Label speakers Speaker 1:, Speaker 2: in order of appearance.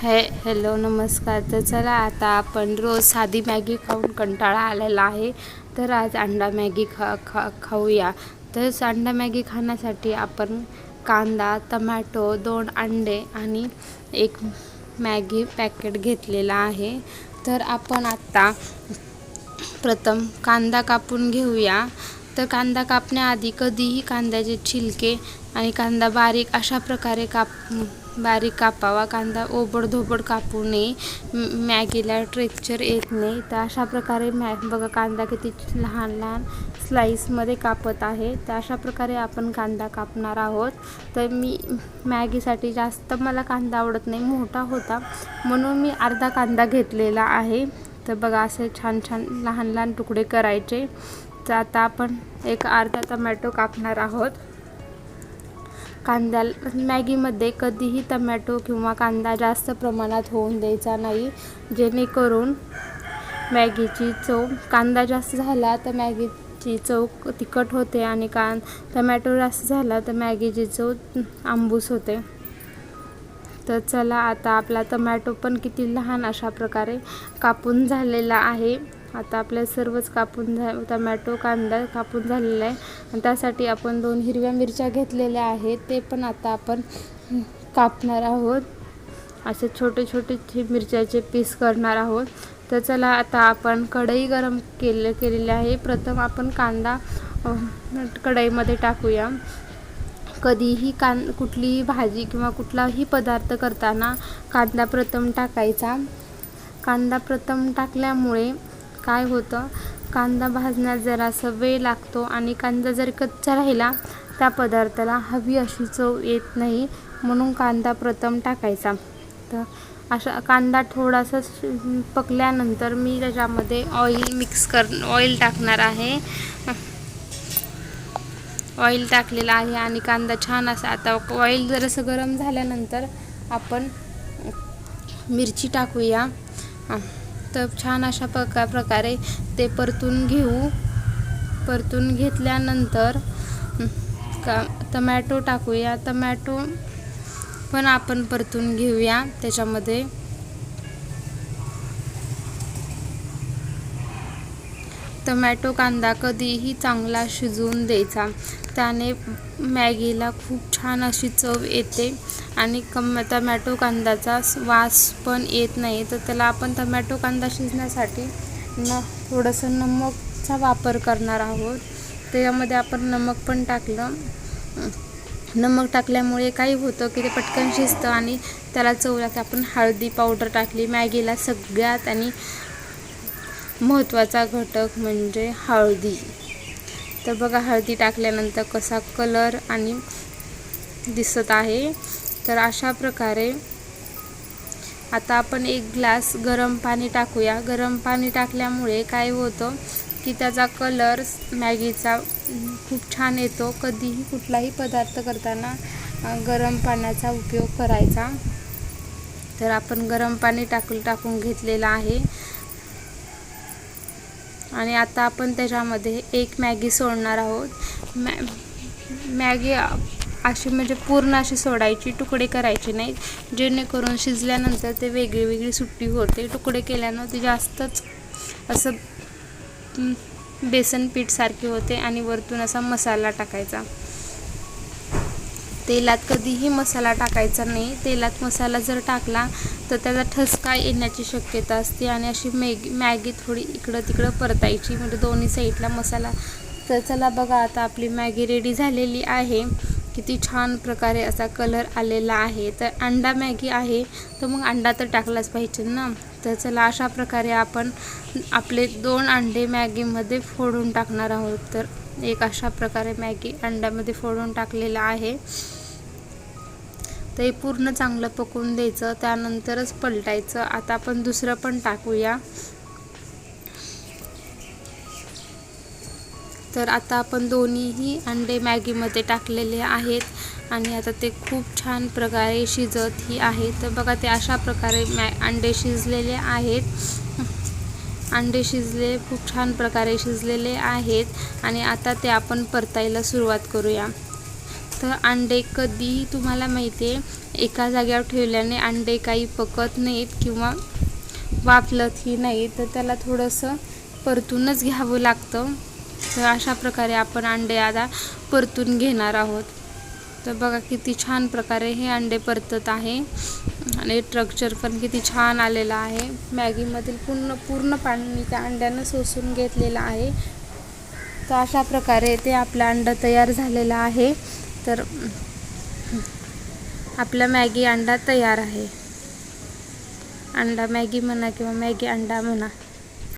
Speaker 1: हे हॅलो नमस्कार. तर चला आता आपण रोज साधी मॅगी खाऊन कंटाळा आलेला आहे. तर आज अंडा मॅगी खा खा खाऊया. तर अंडा मॅगी खाण्यासाठी आपण कांदा टमॅटो दोन अंडे आणि एक मॅगी पॅकेट घेतलेला आहे. तर आपण आत्ता प्रथम कांदा कापून घेऊया. तर कांदा कापण्याआधी कधीही कांद्याचे छिलके आणि कांदा बारीक अशा प्रकारे काप बारीक कापावा कांदा ओबडधोबड कापू नये मॅगीला ट्रेक्चर येत नाही. तर अशा प्रकारे मॅ बघा कांदा किती लहान लहान स्लाईसमध्ये कापत आहे. तर अशा प्रकारे आपण कांदा कापणार आहोत. तर मी मॅगीसाठी जास्त मला कांदा आवडत नाही मोठा होता. म्हणून मी अर्धा कांदा घेतलेला आहे. तर बघा असे छान छान लहान लहान तुकडे करायचे. तर आता आपण एक अर्धा टमॅटो कापणार आहोत. कांद्या म्हणजे मॅगीमध्ये कधीही टमॅटो किंवा कांदा जास्त प्रमाणात होऊन द्यायचा नाही. जेणेकरून मॅगीची चव कांदा जास्त झाला तर मॅगीची चव तिखट होते आणि कां टमॅटो जास्त झाला तर मॅगीची चव आंबूस होते. तर चला आता आपला टमॅटो पण किती लहान अशा प्रकारे कापून झालेला आहे. आता आपल्या सर्वच कापून झा टमॅटो कांदा कापून झालेला आहे. आणि त्यासाठी आपण दोन हिरव्या मिरच्या घेतलेल्या आहेत. ते पण आता आपण कापणार आहोत. असे छोटे छोटे मिरच्याचे पीस करणार आहोत. तर चला आता आपण कढई गरम केले केलेली आहे. प्रथम आपण कांदा कढईमध्ये टाकूया. कधीही कां कुठलीही भाजी किंवा कुठलाही पदार्थ करताना कांदा प्रथम टाकायचा. कांदा प्रथम टाकल्यामुळे काय होतं? कांदा भाजण्यात जरासा वेळ लागतो आणि कांदा जर कच्चा राहिला त्या पदार्थाला हवी अशी चव येत नाही म्हणून कांदा प्रथम टाकायचा. तर अशा कांदा थोडासा पकल्यानंतर मी त्याच्यामध्ये ऑइल मिक्स कर ऑइल टाकणार आहे. ऑइल टाकलेलं आहे आणि कांदा छान असा आता ऑइल जरासं गरम झाल्यानंतर आपण मिरची टाकूया. तर छान अशा प्रका प्रकारे ते परतून घेऊ. परतून घेतल्यानंतर का टमॅटो टाकूया. टमॅटो पण आपण परतून घेऊया. त्याच्यामध्ये टमॅटो कांदा कधीही चांगला शिजवून द्यायचा. त्याने मॅगीला खूप छान अशी चव येते आणि कम टमॅटो कांद्याचा वास पण येत नाही. तर त्याला आपण टमॅटो कांदा शिजण्यासाठी न थोडंसं नमकचा वापर करणार आहोत. त्याच्यामध्ये आपण नमक पण टाकलं. नमक टाकल्यामुळे काही होतं की ते पटकन शिजतं आणि त्याला चव लागते. आपण हळदी पावडर टाकली मॅगीला सगळ्यात आणि महत्त्वाचा घटक म्हणजे हळदी. तर बघा हळदी टाकल्यानंतर कसा कलर आणि दिसत आहे. तर अशा प्रकारे आता आपण एक ग्लास गरम पाणी टाकूया. गरम पाणी टाकल्यामुळे काय होतं की त्याचा कलर मॅगीचा खूप छान येतो. कधीही कुठलाही पदार्थ करताना गरम पाण्याचा उपयोग करायचा. तर आपण गरम पाणी टाकून टाकून घेतलेलं आहे. आणि आता आपण त्याच्यामध्ये एक मॅगी सोडणार आहोत. मॅ मॅगी अशी म्हणजे पूर्ण अशी सोडायची तुकडे करायचे नाहीत. जेणेकरून शिजल्यानंतर ते वेगळी वेगळी सुट्टी होते. तुकडे केल्यानं ते जास्तच असं बेसन पीठसारखे होते आणि वरतून असा मसाला टाकायचा. तेलात कधीही मसाला टाकायचा नाही. तेलात मसाला जर टाकला तर त्याचा ठसका येण्याची शक्यता असते आणि अशी मॅगी मॅगी थोडी इकडं तिकडं परतायची. म्हणजे दोन्ही साईडला मसाला. तर चला बघा आता आपली मॅगी रेडी झालेली आहे. किती छान प्रकारे असा कलर आलेला आहे. तर अंडा मॅगी आहे. तर मग अंडा तर टाकलाच पाहिजे ना? तर चला अशा प्रकारे आपण आपले दोन अंडे मॅगीमध्ये फोडून टाकणार आहोत. तर एक अशा प्रकारे मॅगी अंड्यामध्ये फोडून टाकलेलं आहे. ते पूर्ण चांगलं पकवून द्यायचं त्यानंतरच पलटायचं. आता आपण दुसरं पण टाकूया. तर आता आपण दोन्हीही अंडे मॅगीमध्ये टाकलेले आहेत आणि आता ते खूप छान प्रकारे शिजत ही आहे. तर बघा ते अशा प्रकारे मॅ अंडे शिजलेले आहेत. अंडे शिजले खूप छान प्रकारे शिजलेले आहेत. आणि आता ते आपण परतायला सुरुवात करूया. तर अंडे कधीही तुम्हाला माहिती आहे एका जाग्यावर ठेवल्याने अंडे काही पकत नाहीत किंवा वाफलतही नाही तर त्याला थोडंसं परतूनच घ्यावं लागतं. तर अशा प्रकारे आपण अंडे आता परतून घेणार आहोत. तर बघा किती छान प्रकारे हे अंडे परतत आहे. आणि स्ट्रक्चर पण किती छान आलेलं आहे. मॅगीमधील पूर्ण पूर्ण पाणी त्या अंड्यानं सोसून घेतलेलं आहे. तर अशा प्रकारे ते आपलं अंडं तयार झालेलं आहे. तर आपला मॅगी अंडा तयार आहे. अंडा मॅगी म्हणा किंवा मॅगी अंडा म्हणा.